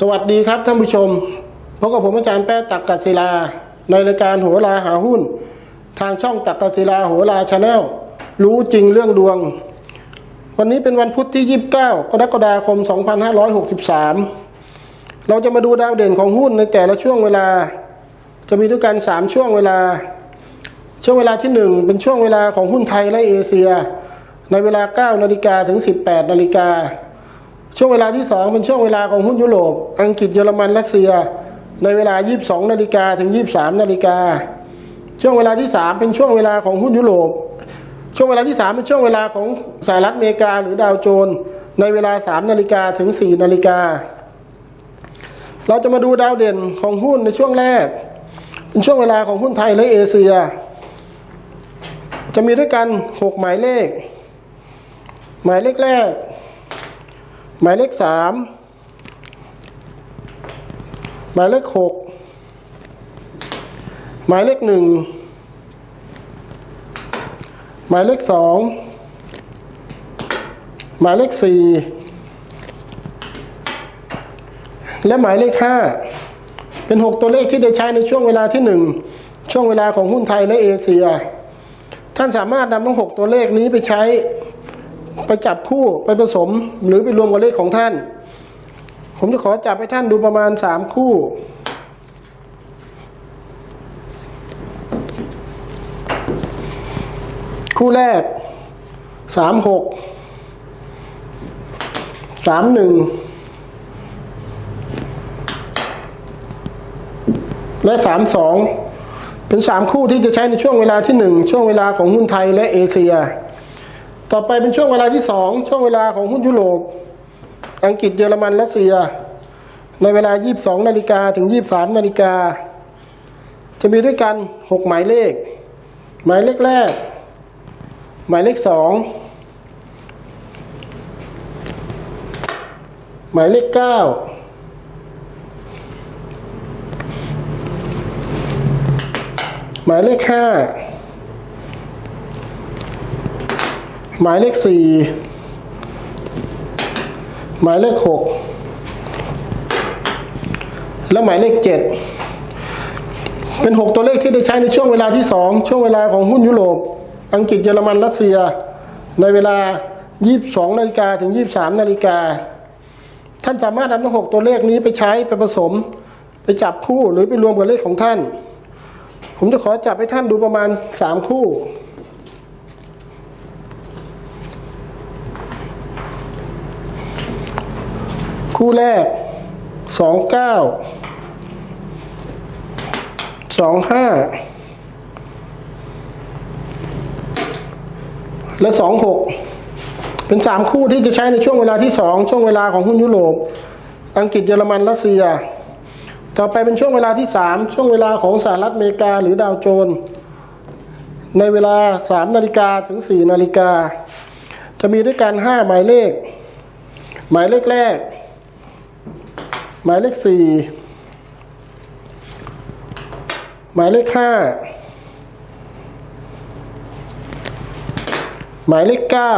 สวัสดีครับท่านผู้ชมพบกับผมอาจารย์แป้ตักกัศิลา ในรายการโหราหาหุ้น ทางช่องตักกัศิลาโหราชาแนลรู้จริงเรื่องดวง วันนี้เป็นวันพุธที่ 29 กรกฎาคม 2563 เราจะมาดูดาวเด่นของหุ้นในแต่ละช่วงเวลา จะมีด้วยกัน 3 ช่วงเวลา ช่วงเวลาที่ 1 เป็นช่วงเวลาของหุ้นไทยและเอเชีย ในเวลา 9 นาฬิกาถึง 18 นาฬิกา ช่วงเวลาที่ 2 เป็นช่วงเวลาของหุ้นยุโรป อังกฤษเยอรมันรัสเซีย ในเวลา 22 นาฬิกาถึง 23 นาฬิกา ช่วงเวลาที่ 3 เป็นช่วงเวลาของหุ้นยุโรป ช่วงเวลาที่ 3 เป็นช่วงเวลาของสหรัฐอเมริกาหรือดาวโจนส์ในเวลา 3 นาฬิกาถึง 4 นาฬิกา เราจะมาดูดาวเด่นของหุ้นในช่วงแรก เป็นช่วงเวลาของหุ้นไทยและเอเชีย จะมีด้วยกัน 6 หมายเลข หมายเลขแรก หมายเลขสามหมายเลขหกหมายเลขหนึ่งหมายเลขสองหมายเลขสี่และหมายเลขห้าเป็นหกตัวเลขที่ได้ใช้ในช่วงเวลาที่หนึ่งช่วงเวลาของหุ้นไทยและเอเชีย ท่านสามารถนำทั้งหกตัวเลขนี้ไปใช้ ไปจับคู่ไปผสมหรือไปรวมกับเลขของท่าน ผมจะขอจับให้ท่านดูประมาณสามคู่ คู่แรกสามหกสามหนึ่งและสามสองเป็นสามคู่ที่จะใช้ในช่วงเวลาที่หนึ่งช่วงเวลาของหุ้นไทยและเอเชีย ต่อไปเป็นช่วงเวลาที่สองช่วงเวลาของหุ้นยุโรป อังกฤษเยอรมันรัสเซีย ในเวลา 22 นาฬิกาถึง 23 นาฬิกา จะมีด้วยกัน 6 หมายเลข หมายเลขแรก หมายเลขสองหมายเลขเก้าหมายเลขห้า หมายเลขสี่หมายเลขหกและหมายเลขเจ็ดเป็นหกตัวเลขที่ได้ใช้ในช่วงเวลาที่สองช่วงเวลาของหุ้นยุโรป อังกฤษเยอรมันรัสเซีย ในเวลา 22นาฬิกาถึง 23นาฬิกาท่านสามารถนำทั้งหกตัวเลขนี้ไปใช้ไปผสม ไปจับคู่หรือไปรวมกับเลขของท่าน ผมจะขอจับให้ท่านดูประมาณสามคู่ คู่แรกสองเก้าสองห้าและสองหกเป็นสามคู่ที่จะใช้ในช่วงเวลาที่สองช่วงเวลาของหุ้นยุโรป อังกฤษเยอรมันรัสเซีย ต่อไปเป็นช่วงเวลาที่สามช่วงเวลาของสหรัฐอเมริกาหรือดาวโจน ในเวลาสามนาฬิกาถึงสี่นาฬิกาจะมีด้วยกันห้าหมายเลข หมายเลขแรก หมายเลขสี่หมายเลขห้าหมายเลขเก้า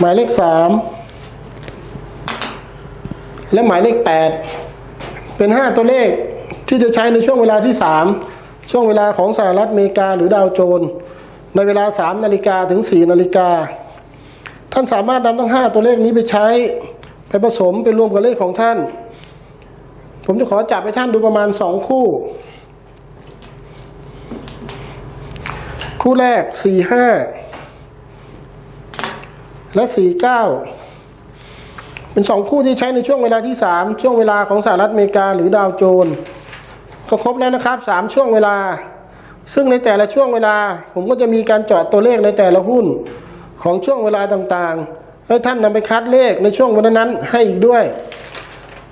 หมายเลขสามและหมายเลขแปดเป็นห้าตัวเลขที่จะใช้ในช่วงเวลาที่สามช่วงเวลาของสหรัฐอเมริกาหรือดาวโจน ในเวลาสามนาฬิกาถึงสี่นาฬิกาท่านสามารถนำทั้งห้าตัวเลขนี้ไปใช้ ไปผสมไปรวมกับเลขของท่าน ผมจะขอจับให้ท่านดูประมาณสองคู่ คู่แรกสี่ห้าและสี่เก้าเป็นสองคู่ที่ใช้ในช่วงเวลาที่สามช่วงเวลาของสหรัฐอเมริกาหรือดาวโจนส์ก็ครบแล้วนะครับสามช่วงเวลา ซึ่งในแต่ละช่วงเวลา ผมก็จะมีการเจาะตัวเลขในแต่ละหุ้นของช่วงเวลาต่างๆ ให้ท่านนำไปคัดเลขในช่วงวันนั้นให้อีกด้วย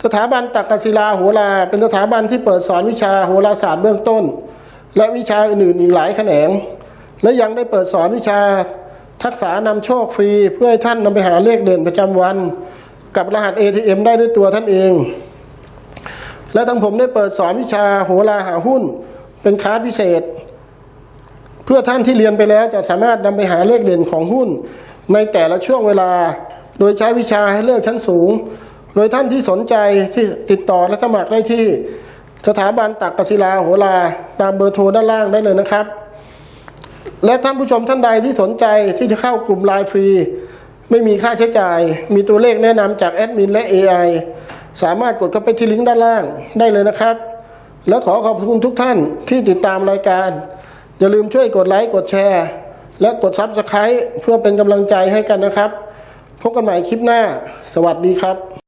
สถาบันตักกศิลาโหราเป็นสถาบันที่เปิดสอนวิชาโหราศาสตร์เบื้องต้น และวิชาอื่นๆอีกหลายแขนง และยังได้เปิดสอนวิชาทักษะนำโชคฟรี เพื่อให้ท่านนำไปหาเลขเด่นประจำวัน กับรหัส ATM ได้ด้วยตัวท่านเอง และทั้งผมได้เปิดสอนวิชาโหราหาหุ้น เป็นคลาสพิเศษ เพื่อท่านที่เรียนไปแล้วจะสามารถนำไปหาเลขเด่นของหุ้น ในแต่ละช่วงเวลา โดยใช้วิชาให้เลือกชั้นสูง โดยท่านที่สนใจที่ติดต่อและสมัครได้ที่ สถาบันตักกศิลาโหราตามเบอร์โทรด้านล่างได้เลยนะครับ และท่านผู้ชมท่านใดที่สนใจที่จะเข้ากลุ่มไลน์ฟรี ไม่มีค่าใช้จ่าย มีตัวเลขแนะนำจากแอดมินและ AI สามารถกดเข้าไปที่ลิงก์ด้านล่างได้เลยนะครับ และขอขอบคุณทุกท่านที่ติดตามรายการ อย่าลืมช่วยกดไลค์กดแชร์ และกดซับสไครต์เพื่อเป็นกำลังใจให้กันนะครับ พบกันใหม่คลิปหน้า สวัสดีครับ